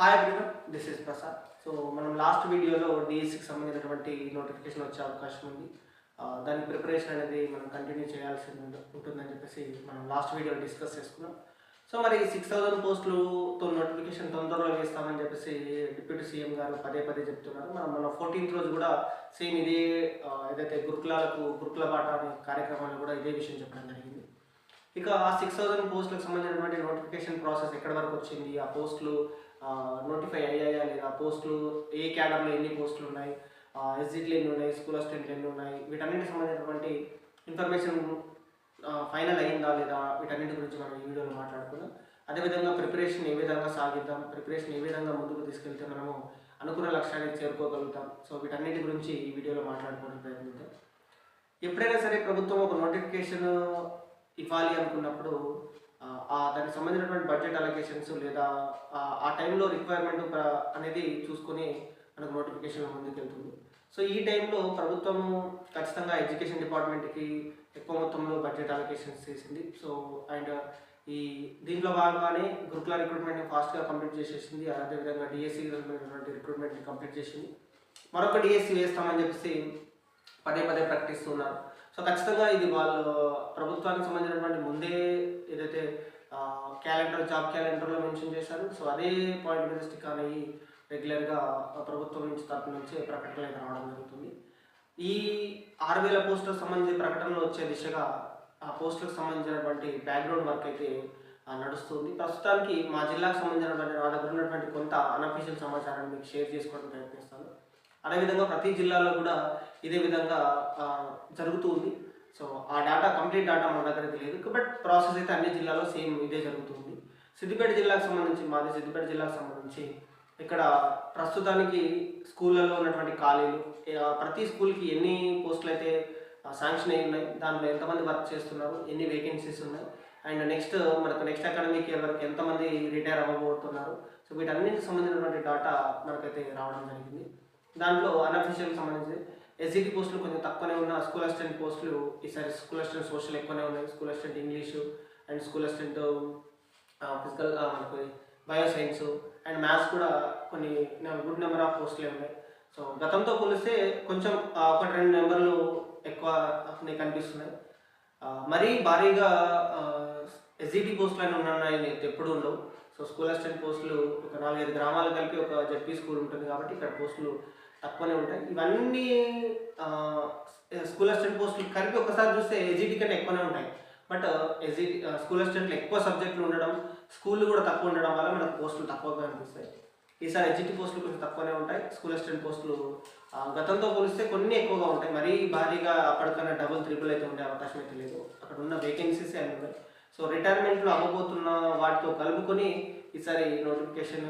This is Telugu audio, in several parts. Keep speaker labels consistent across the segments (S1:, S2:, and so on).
S1: Hi everyone this is Prasad so మనం లాస్ట్ వీడియోలో డిఎస్సికి సంబంధించినటువంటి నోటిఫికేషన్ వచ్చే అవకాశం ఉంది. దాని ప్రిపరేషన్ అనేది మనం కంటిన్యూ చేయాల్సి ఉంటుందని చెప్పేసి మనం లాస్ట్ వీడియోలో డిస్కస్ చేసుకున్నాం. సో మరి సిక్స్ థౌసండ్ పోస్టులతో నోటిఫికేషన్ తొందరలో వేస్తామని చెప్పేసి డిప్యూటీ సీఎం గారు పదే పదే చెప్తున్నారు. మనం మన ఫోర్టీన్త్ రోజు కూడా సేమ్ ఇదే ఏదైతే గురుకులాలకు గురుకుల పాట అనే కూడా ఇదే విషయం చెప్పడం జరిగింది. ఇక ఆ సిక్స్ థౌసండ్ పోస్టులకు సంబంధించినటువంటి నోటిఫికేషన్ ప్రాసెస్ ఎక్కడి వరకు వచ్చింది? ఆ పోస్టులు నోటిఫై అయ్యాయా లేదా? పోస్టులు ఏ క్యాడర్లో ఎన్ని పోస్టులు ఉన్నాయి? ఎస్జిట్లు ఎన్ని ఉన్నాయి? స్కూల్ అసిస్టెంట్లు ఎన్ని ఉన్నాయి? వీటన్నిటికి సంబంధించినటువంటి ఇన్ఫర్మేషన్ ఫైనల్ అయిందా లేదా? వీటన్నిటి గురించి మనం ఈ వీడియోలో మాట్లాడుకుందాం. అదేవిధంగా ప్రిపరేషన్ ఏ విధంగా సాగిద్దాం? ప్రిపరేషన్ ఏ విధంగా ముందుకు తీసుకెళ్తే మనము అనుకున్న లక్ష్యానికి చేరుకోగలుగుతాం? సో వీటన్నిటి గురించి ఈ వీడియోలో మాట్లాడుకోవడం ప్రయత్నిద్దాం. ఎప్పుడైనా సరే ప్రభుత్వం ఒక నోటిఫికేషన్ ఇవ్వాలి అనుకున్నప్పుడు దానికి సంబంధించినటువంటి బడ్జెట్ అలొకేషన్స్ లేదా ఆ, టైంలో రిక్వైర్మెంట్ అనేది చూసుకొని మనకు నోటిఫికేషన్ ముందుకెళ్తుంది. సో ఈ టైంలో ప్రభుత్వం ఖచ్చితంగా ఎడ్యుకేషన్ డిపార్ట్మెంట్కి ఎక్కువ మొత్తంలో బడ్జెట్ అలొకేషన్స్ చేసింది. సో అండ్ ఈ దీంట్లో భాగంగానే గురుకుల రిక్రూట్మెంట్ని ఫాస్ట్గా కంప్లీట్ చేసేసింది. అదేవిధంగా డిఎస్సి సంబంధించినటువంటి రిక్రూట్మెంట్ని కంప్లీట్ చేసింది. మరొక డిఎస్సి వేస్తామని చెప్పేసి పదే పదే ప్రకటిస్తున్నారు సో ఖచ్చితంగా ఇది వాళ్ళు ప్రభుత్వానికి సంబంధించినటువంటి ముందే ఏదైతే క్యాలెండర్ జాబ్ క్యాలెండర్లో మెన్షన్ చేశారు. సో అదే పాయింట్ మీద స్టిక్ అనేవి రెగ్యులర్గా ప్రభుత్వం నుంచి తరపు నుంచి ప్రకటనలు అయితే రావడం జరుగుతుంది. ఈ ఆరు వేల పోస్టులకు సంబంధించి ప్రకటనలు వచ్చే దిశగా ఆ పోస్టులకు సంబంధించినటువంటి బ్యాక్గ్రౌండ్ వర్క్ అయితే నడుస్తుంది. ప్రస్తుతానికి మా జిల్లాకు సంబంధించినటువంటి నా దగ్గర ఉన్నటువంటి కొంత అన్అఫీషియల్ సమాచారాన్ని మీకు షేర్ చేసుకోవడం ప్రయత్నిస్తాను. అదేవిధంగా ప్రతి జిల్లాలో కూడా ఇదే విధంగా జరుగుతుంది జరుగుతూ ఉంది. సో ఆ డేటా కంప్లీట్ డేటా మన దగ్గర తెలియదు. లేదు బట్ ప్రాసెస్ అయితే అన్ని జిల్లాలో సేమ్ ఇదే జరుగుతుంది. సిద్దిపేట జిల్లాకు సంబంధించి మాది సిద్దిపేట జిల్లాకు సంబంధించి ఇక్కడ ప్రస్తుతానికి స్కూళ్ళలో ఉన్నటువంటి ఖాళీలు ప్రతి స్కూల్కి ఎన్ని పోస్టులు అయితే శాంక్షన్ అయి ఉన్నాయి దాంట్లో ఎంతమంది వర్క్ చేస్తున్నారు ఎన్ని వేకెన్సీస్ ఉన్నాయి అండ్ నెక్స్ట్ మనకు నెక్స్ట్ అకాడమిక్ ఇయర్ వరకు ఎంతమంది రిటైర్ అవ్వబోతున్నారు. సో వీటన్నిటికి సంబంధించినటువంటి డాటా మనకైతే రావడం జరిగింది. దాంట్లో అన్అఫీషియల్కి సంబంధించి ఎస్జిటి పోస్టులు కొంచెం తక్కువనే ఉన్న స్కూల్ అసిస్టెంట్ పోస్టులు ఈసారి స్కూల్ అసిస్టెంట్ సోషల్ ఎక్కువనే ఉన్నాయి. School assistant English and school assistant physical మనకు బయో సైన్స్ అండ్ మ్యాథ్స్ కూడా కొన్ని గుడ్ నెంబర్ ఆఫ్ పోస్టులే ఉన్నాయి. సో గతంతో పోలిస్తే కొంచెం ఒకటి రెండు నెంబర్లు ఎక్కువ నాకు కనిపిస్తున్నాయి. మరీ భారీగా ఎస్జిటి పోస్టులు అని ఉన్నాయి ఎప్పుడు ఉండవు. సో స్కూల్ అసిస్టెంట్ పోస్టులు ఒక నాలుగైదు గ్రామాలు కలిపి ఒక జడ్పీ స్కూల్ ఉంటుంది కాబట్టి ఇక్కడ పోస్టులు తక్కువనే ఉంటాయి. ఇవన్నీ స్కూల్ అసిస్టెంట్ పోస్టులు కలిపి ఒకసారి చూస్తే ఎజిటి కంటే ఎక్కువనే ఉంటాయి. బట్ ఎజి స్కూల్ అసిస్టెంట్లు ఎక్కువ సబ్జెక్టులు ఉండడం స్కూళ్ళు కూడా తక్కువ ఉండడం వల్ల మనకు పోస్టులు తక్కువగా అనిపిస్తాయి. ఈసారి ఎజిటి పోస్టులు కొంచెం తక్కువనే ఉంటాయి. స్కూల్ అసిస్టెంట్ పోస్టులు గతంతో పోలిస్తే కొన్ని ఎక్కువగా ఉంటాయి. మరీ భారీగా అప్పటికన్నా డబుల్ త్రిపుల్ అయితే ఉండే అవకాశం అయితే లేదు. అక్కడ ఉన్న వేకెన్సీస్ అన్ని ఉన్నాయి. సో రిటైర్మెంట్లో అవ్వబోతున్న వాటితో కలుపుకొని ఈసారి నోటిఫికేషన్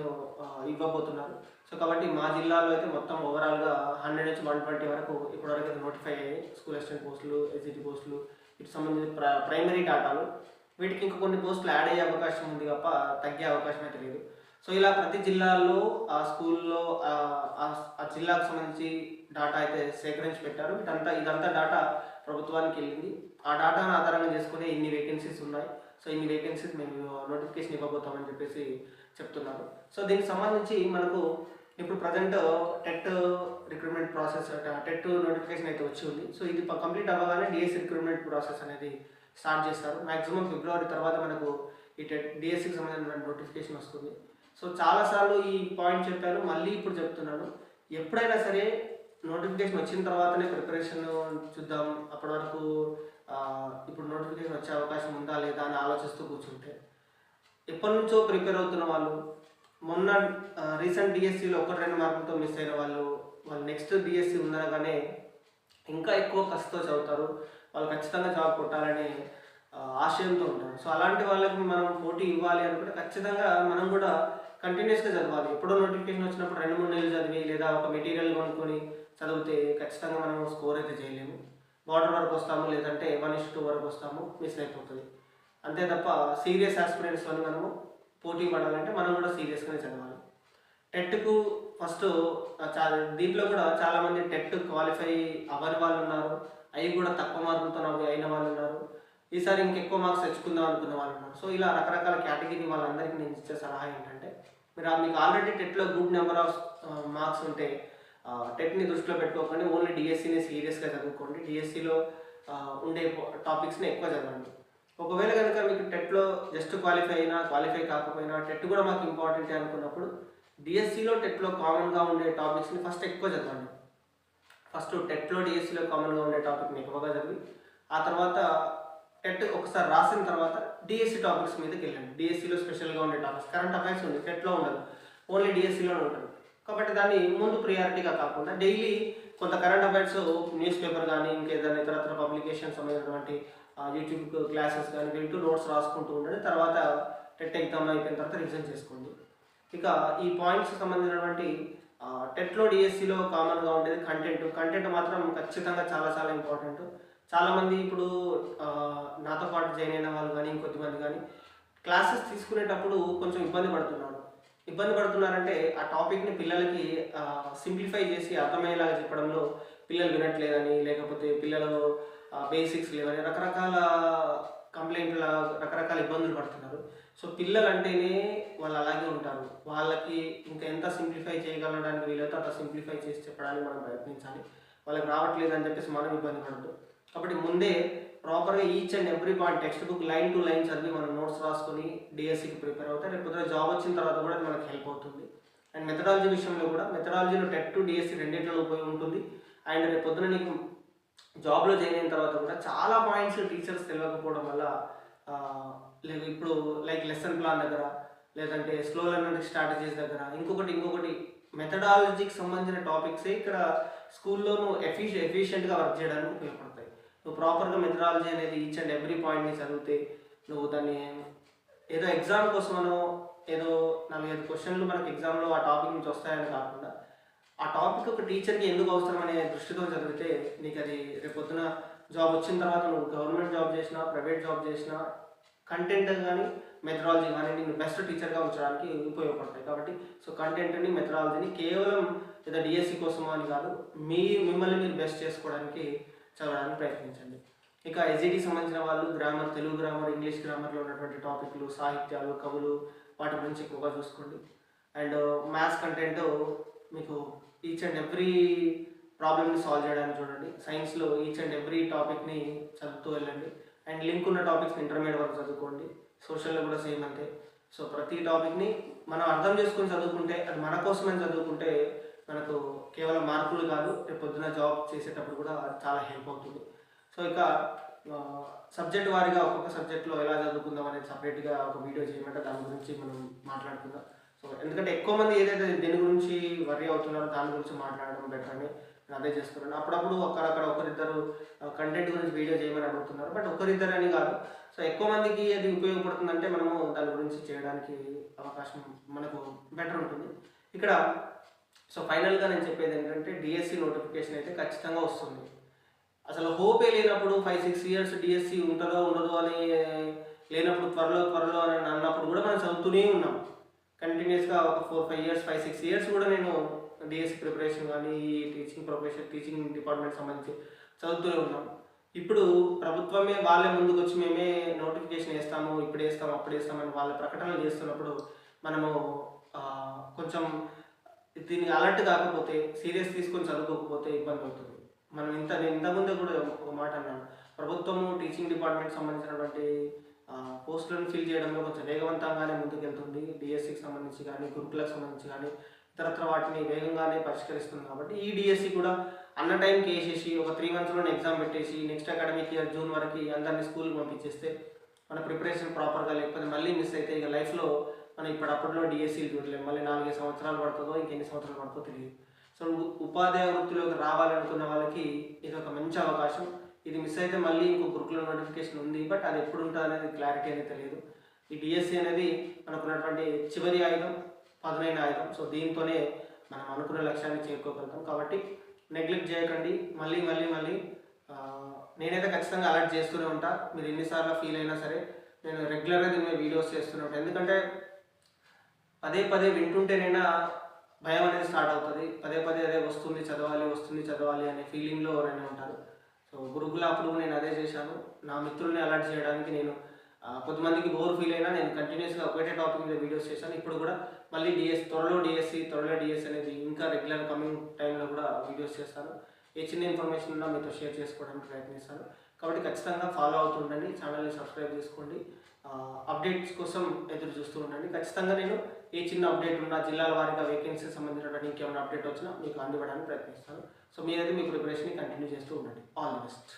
S1: ఇవ్వబోతున్నారు. సో కాబట్టి మా జిల్లాలో అయితే మొత్తం ఓవరాల్గా హండ్రెడ్ నుంచి వన్ ట్వంటీ వరకు ఇప్పటివరకు అయితే నోటిఫై అయ్యాయి. స్కూల్ అసిస్టెంట్ పోస్టులు ఎస్జిటి పోస్టులు ఇటు సంబంధించిన ప్ర ప్రైమరీ డాటాలు వీటికి ఇంకా కొన్ని పోస్టులు యాడ్ అయ్యే అవకాశం ఉంది తప్ప తగ్గే అవకాశం అయితే లేదు. సో ఇలా ప్రతి జిల్లాలో ఆ స్కూల్లో ఆ ఆ- జిల్లాకు సంబంధించి డాటా అయితే సేకరించి పెట్టారు. ఇదంతా ఇదంతా డాటా ప్రభుత్వానికి వెళ్ళింది. ఆ డాటాను ఆధారంగా చేసుకుని ఇన్ని వేకెన్సీస్ ఉన్నాయి. సో ఇన్ని వేకెన్సీస్ మేము నోటిఫికేషన్ ఇవ్వబోతామని చెప్పేసి చెప్తున్నారు. సో దీనికి సంబంధించి మనకు ఇప్పుడు present TET recruitment process TET notification అయితే వచ్చి ఉంది. సో ఇది కంప్లీట్ అవ్వగానే డిఎస్ రిక్రూట్మెంట్ ప్రాసెస్ అనేది స్టార్ట్ చేస్తారు. మాక్సిమం ఫిబ్రవరి తర్వాత మనకు ఈ టెట్ డిఎస్సికి సంబంధించిన నోటిఫికేషన్ వస్తుంది. సో చాలాసార్లు ఈ పాయింట్ చెప్పాను మళ్ళీ ఇప్పుడు చెప్తున్నాను. ఎప్పుడైనా సరే నోటిఫికేషన్ వచ్చిన తర్వాతనే ప్రిపరేషన్ చూద్దాం. అప్పటి వరకు ఇప్పుడు నోటిఫికేషన్ వచ్చే అవకాశం ఉందా లేదా అని ఆలోచిస్తూ కూర్చుంటే ఎప్పటి నుంచో ప్రిపేర్ అవుతున్న వాళ్ళు మొన్న రీసెంట్ డిఎస్సిలో ఒకటి రెండు మార్కులతో మిస్ అయిన వాళ్ళు వాళ్ళు నెక్స్ట్ డిఎస్సి ఉండగానే ఇంకా ఎక్కువ కసితో చదువుతారు వాళ్ళు ఖచ్చితంగా జాబ్ కొట్టాలని ఆశయంతో ఉంటారు. సో అలాంటి వాళ్ళకి మనం పోటీ ఇవ్వాలి అనుకుంటే ఖచ్చితంగా మనం కూడా కంటిన్యూస్గా చదవాలి. ఎప్పుడో నోటిఫికేషన్ వచ్చినప్పుడు రెండు మూడు నెలలు చదివి లేదా ఒక మెటీరియల్ కొనుక్కొని చదివితే ఖచ్చితంగా మనం స్కోర్ అయితే చేయలేము. బార్డర్ వరకు వస్తాము లేదంటే వన్ ఇస్ టూ వరకు వస్తాము మిస్ అయిపోతుంది. అంతే తప్ప సీరియస్ ఆస్పిరెంట్స్తో మనము పోటీ పడాలంటే మనం కూడా సీరియస్గానే చదవాలి. టెట్కు ఫస్ట్ చాలా దీంట్లో కూడా చాలామంది టెట్ క్వాలిఫై అవ్వని వాళ్ళు ఉన్నారు అవి కూడా తక్కువ మార్కులతో అయిన వాళ్ళు ఉన్నారు. ఈసారి ఇంకెక్కువ మార్క్స్ తెచ్చుకుందాం అనుకున్న వాళ్ళు ఉన్నారు. సో ఇలా రకరకాల కేటగిరీ వాళ్ళందరికీ నేను ఇచ్చే సలహా ఏంటంటే మీరు ఆ- మీకు ఆల్రెడీ టెట్లో గుడ్ నెంబర్ ఆఫ్ మార్క్స్ ఉంటే టెట్ని దృష్టిలో పెట్టుకోకండి. ఓన్లీ డిఎస్సిని సీరియస్గా చదువుకోండి. డిఎస్సిలో ఉండే టాపిక్స్ని ఎక్కువ చదవండి. ఒకవేళ కనుక మీకు టెట్లో జస్ట్ క్వాలిఫై అయినా క్వాలిఫై కాకపోయినా టెట్ కూడా మాకు ఇంపార్టెంట్ అనుకున్నప్పుడు డిఎస్సిలో టెట్లో కామన్గా ఉండే టాపిక్స్ని ఫస్ట్ ఎక్కువ చదవండి. ఫస్ట్ టెట్లో డిఎస్సిలో కామన్గా ఉండే టాపిక్ని ఎక్కువగా చదివి ఆ తర్వాత టెట్ ఒకసారి రాసిన తర్వాత డిఎస్సి టాపిక్స్ మీదకి వెళ్ళండి. డిఎస్సిలో స్పెషల్గా ఉండే టాపిక్స్ కరెంట్ అఫైర్స్ ఉంది. టెట్లో ఉండదు. ఓన్లీ డిఎస్సిలోనే ఉంటుంది. కాబట్టి దాన్ని ముందు ప్రియారిటీగా కాకుండా డైలీ కొంత కరెంట్ అఫైర్స్ న్యూస్ పేపర్ కానీ ఇంకేదైనా ఇతరత్ర పబ్లికేషన్ సంబంధించినటువంటి యూట్యూబ్ క్లాసెస్ కానీ వింటూ నోట్స్ రాసుకుంటూ ఉండండి. తర్వాత టెట్ ఎగ్జామ్ అయిపోయిన తర్వాత రివిజన్ చేసుకోండి. ఇక ఈ పాయింట్స్ సంబంధించినటువంటి టెట్లో డిఎస్సిలో కామన్గా ఉండేది కంటెంట్ కంటెంట్ మాత్రం ఖచ్చితంగా చాలా చాలా ఇంపార్టెంట్ చాలామంది ఇప్పుడు నాతో పాటు జాయిన్ అయిన వాళ్ళు కానీ ఇంకొద్దిమంది కానీ క్లాసెస్ తీసుకునేటప్పుడు కొంచెం ఇబ్బంది పడుతున్నారు. ఇబ్బంది పడుతున్నారంటే ఆ టాపిక్ని పిల్లలకి సింప్లిఫై చేసి అర్థమయ్యేలాగా చెప్పడంలో పిల్లలు వినట్లేదని లేకపోతే పిల్లలు బేసిక్స్ లేవని రకరకాల కంప్లైంట్ల రకరకాల ఇబ్బందులు పడుతున్నారు. సో పిల్లలు అంటేనే వాళ్ళు అలాగే ఉంటారు. వాళ్ళకి ఇంకా ఎంత సింప్లిఫై చేయగలడానికి వీలైతే అంత సింప్లిఫై చేసి చెప్పడానికి మనం ప్రయత్నించాలి. వాళ్ళకి రావట్లేదు అని చెప్పేసి మనం ఇబ్బంది పడద్దు. కాబట్టి ముందే ప్రాపర్గా each and every point text book line to line చదివి మనం నోట్స్ రాసుకొని డిఎస్సికి ప్రిపేర్ అవుతాయి రేపు పొద్దున జాబ్ వచ్చిన తర్వాత కూడా అది మనకు హెల్ప్ అవుతుంది. అండ్ మెథడాలజీ విషయంలో కూడా మెథడాలజీలో టెట్ టు డిఎస్సి రెండింటిలో ఉపయోగం ఉంటుంది. అండ్ రేపు పొద్దున నీకు జాబ్లో జాయిన్ అయిన తర్వాత కూడా చాలా పాయింట్స్ టీచర్స్ తెలియకపోవడం వల్ల లేదు ఇప్పుడు లైక్ లెసన్ ప్లాన్ దగ్గర లేదంటే స్లో లెర్నింగ్ స్ట్రాటజీస్ దగ్గర ఇంకొకటి ఇంకొకటి మెథడాలజీకి సంబంధించిన టాపిక్సే ఇక్కడ స్కూల్లోనూ నువ్వు ఎఫిషి ఎఫిషియెంట్గా వర్క్ చేయడానికి ఉపయోగపడతాయి. నువ్వు ప్రాపర్గా మెథడాలజీ అనేది ఈచ్ అండ్ ఎవ్రీ పాయింట్ని చదివితే నువ్వు దాన్ని ఏదో ఎగ్జామ్ కోసమనో ఏదో నాలుగైదు క్వశ్చన్లు మనకు ఎగ్జామ్లో ఆ టాపిక్ నుంచి వస్తాయని కాకుండా ఆ టాపిక్ ఒక టీచర్కి ఎందుకు అవసరం అనే దృష్టితో చదివితే నీకు అది రేపొద్దున జాబ్ వచ్చిన తర్వాత నువ్వు గవర్నమెంట్ జాబ్ చేసినా ప్రైవేట్ జాబ్ చేసినా కంటెంట్ కానీ మెథడాలజీ కానీ నేను బెస్ట్ టీచర్గా ఉంచడానికి ఉపయోగపడతాయి. కాబట్టి సో కంటెంట్ని మెథడాలజీని కేవలం ఏదో డిఎస్సి కోసమో అని కాదు మీ మిమ్మల్ని మీరు బెస్ట్ చేసుకోవడానికి చదవడానికి ప్రయత్నించండి. ఇక ఎస్జిటి సంబంధించిన వాళ్ళు గ్రామర్ తెలుగు గ్రామర్ ఇంగ్లీష్ గ్రామర్లో ఉన్నటువంటి టాపిక్లు సాహిత్యాలు కవులు వాటి గురించి ఎక్కువగా చూసుకోండి. అండ్ మ్యాథ్స్ కంటెంట్ మీకు ఈచ్ అండ్ ఎవ్రీ ప్రాబ్లమ్ని సాల్వ్ చేయడానికి చూడండి. సైన్స్లో ఈచ్ అండ్ ఎవ్రీ టాపిక్ని చదువుతూ వెళ్ళండి. అండ్ లింక్ ఉన్న టాపిక్స్ ఇంటర్మీడియట్ వరకు చదువుకోండి. సోషల్లో కూడా సేమ్ అంతే. సో ప్రతి టాపిక్ని మనం అర్థం చేసుకొని చదువుకుంటే అది మన కోసమని చదువుకుంటే మనకు కేవలం మార్కులు కాదు రేపు పొద్దున జాబ్ చేసేటప్పుడు కూడా చాలా హెల్ప్ అవుతుంది. సో ఇక సబ్జెక్ట్ వారిగా ఒక్కొక్క సబ్జెక్ట్లో ఎలా చదువుకుందాం అనేది సపరేట్గా ఒక వీడియో చేయమంటే దాని గురించి మనం మాట్లాడుకుందాం. సో ఎందుకంటే ఎక్కువ మంది ఏదైతే దేని గురించి వరి అవుతున్నారో దాని గురించి మాట్లాడడం బెటర్ అని నేను అదే చేస్తున్నాను. అప్పుడప్పుడు అక్కడక్కడ ఒకరిద్దరు కంటెంట్ గురించి వీడియో చేయమని అడుగుతున్నారు. బట్ ఒకరిద్దరు అని కాదు. సో ఎక్కువ మందికి అది ఉపయోగపడుతుందంటే మనము దాని గురించి చేయడానికి అవకాశం మనకు బెటర్ ఉంటుంది. ఇక్కడ సో ఫైనల్గా నేను చెప్పేది ఏంటంటే డిఎస్సి నోటిఫికేషన్ అయితే ఖచ్చితంగా వస్తుంది. అసలు హోపే లేనప్పుడు ఫైవ్ సిక్స్ ఇయర్స్ డిఎస్సి ఉంటుందో ఉండదో అని లేనప్పుడు త్వరలో త్వరలో అని అన్నప్పుడు కూడా మనం చదువుతూనే ఉన్నాం. కంటిన్యూస్గా ఒక four five years five six years కూడా నేను డిఎస్సి ప్రిపరేషన్ కానీ టీచింగ్ ప్రొఫెషన్ టీచింగ్ డిపార్ట్మెంట్ సంబంధించి చదువుతూనే ఉన్నాం. ఇప్పుడు ప్రభుత్వమే వాళ్ళే ముందుకు వచ్చి మేమే నోటిఫికేషన్ వేస్తాము ఇప్పుడు వేస్తాము అప్పుడు వేస్తామని వాళ్ళ ప్రకటనలు చేస్తున్నప్పుడు మనము కొంచెం దీనికి అలర్ట్ కాకపోతే సీరియస్ తీసుకొని చదువుకోకపోతే ఇబ్బంది అవుతుంది. మనం ఇంత నేను ఇంతకుముందే కూడా ఒక మాట అన్నాను. ప్రభుత్వము టీచింగ్ డిపార్ట్మెంట్ సంబంధించినటువంటి పోస్టులను ఫిల్ చేయడంలో కొంచెం వేగవంతంగానే ముందుకెళ్తుంది. డిఎస్సికి సంబంధించి కానీ గురుకులకు సంబంధించి కానీ ఇతరత్ర వాటిని వేగంగానే పరిష్కరిస్తుంది కాబట్టి ఈ డిఎస్సి కూడా అన్న టైంకి వేసేసి ఒక త్రీ మంత్స్లోనే ఎగ్జామ్ పెట్టేసి నెక్స్ట్ అకాడమిక్ ఇయర్ జూన్ వరకు అందరినీ స్కూల్కి పంపించేస్తే మన ప్రిపరేషన్ ప్రాపర్గా లేకపోతే మళ్ళీ మిస్ అయితే ఇక లైఫ్లో మనం ఇప్పుడు అప్పట్లో డిఎస్సీలు చూడలేము మళ్ళీ నాలుగైదు సంవత్సరాలు పడుతుందో ఇంకెన్ని సంవత్సరాలు పడుతుందో తెలియదు. సో ఉపాధ్యాయ వృత్తిలోకి రావాలనుకున్న వాళ్ళకి ఇది ఒక మంచి అవకాశం. ఇది మిస్ అయితే మళ్ళీ ఇంకో గురుకుల నోటిఫికేషన్ ఉంది బట్ అది ఎప్పుడు ఉంటుంది అనేది క్లారిటీ అనేది తెలియదు. ఈ డిఎస్సి అనేది మనకున్నటువంటి చివరి ఆయుధం పదునైన ఆయుధం. సో దీంతోనే మనం అనుకున్న లక్ష్యాన్ని చేరుకోగలుగుతాం. కాబట్టి నెగ్లెక్ట్ చేయకండి. మళ్ళీ మళ్ళీ మళ్ళీ నేనైతే ఖచ్చితంగా అలర్ట్ చేస్తూనే ఉంటా. మీరు ఎన్నిసార్లు ఫీల్ అయినా సరే నేను రెగ్యులర్గా దీని మీద వీడియోస్ చేస్తూనే ఉంటాను ఎందుకంటే పదే పదే వింటుంటేనైనా భయం అనేది స్టార్ట్ అవుతుంది. పదే పదే అదే వస్తుంది చదవాలి వస్తుంది చదవాలి అనే ఫీలింగ్లో ఎవరైనా ఉంటారు. సో గురుకుల అప్పుడు నేను అదే చేశాను. నా మిత్రుల్ని అలర్ట్ చేయడానికి నేను ఆ, కొంతమందికి బోర్ ఫీల్ అయినా నేను కంటిన్యూస్గా ఒకటే టాపిక్ మీద వీడియోస్ చేశాను. ఇప్పుడు కూడా మళ్ళీ డిఎస్ త్వరలో డిఎస్సి త్వరలో డిఎస్ అనేది ఇంకా రెగ్యులర్ కమింగ్ టైంలో కూడా వీడియోస్ చేస్తాను. ఏ చిన్న ఇన్ఫర్మేషన్ ఉన్నా మీతో షేర్ చేసుకోవడానికి ప్రయత్నిస్తాను. కాబట్టి ఖచ్చితంగా ఫాలో అవుతుండండి. ఛానల్ని సబ్స్క్రైబ్ చేసుకోండి. అప్డేట్స్ కోసం ఎదురు చూస్తూ ఉండండి. ఖచ్చితంగా నేను ఏ చిన్న అప్డేట్ ఉన్నా జిల్లాల వారిగా వేకెన్సీకి సంబంధించినటువంటి ఇంకేమైనా అప్డేట్ వచ్చినా మీకు అందివ్వడానికి ప్రయత్నిస్తాను. సో మీరైతే మీ ప్రిపరేషన్ని కంటిన్యూ చేస్తూ ఉండండి. All the best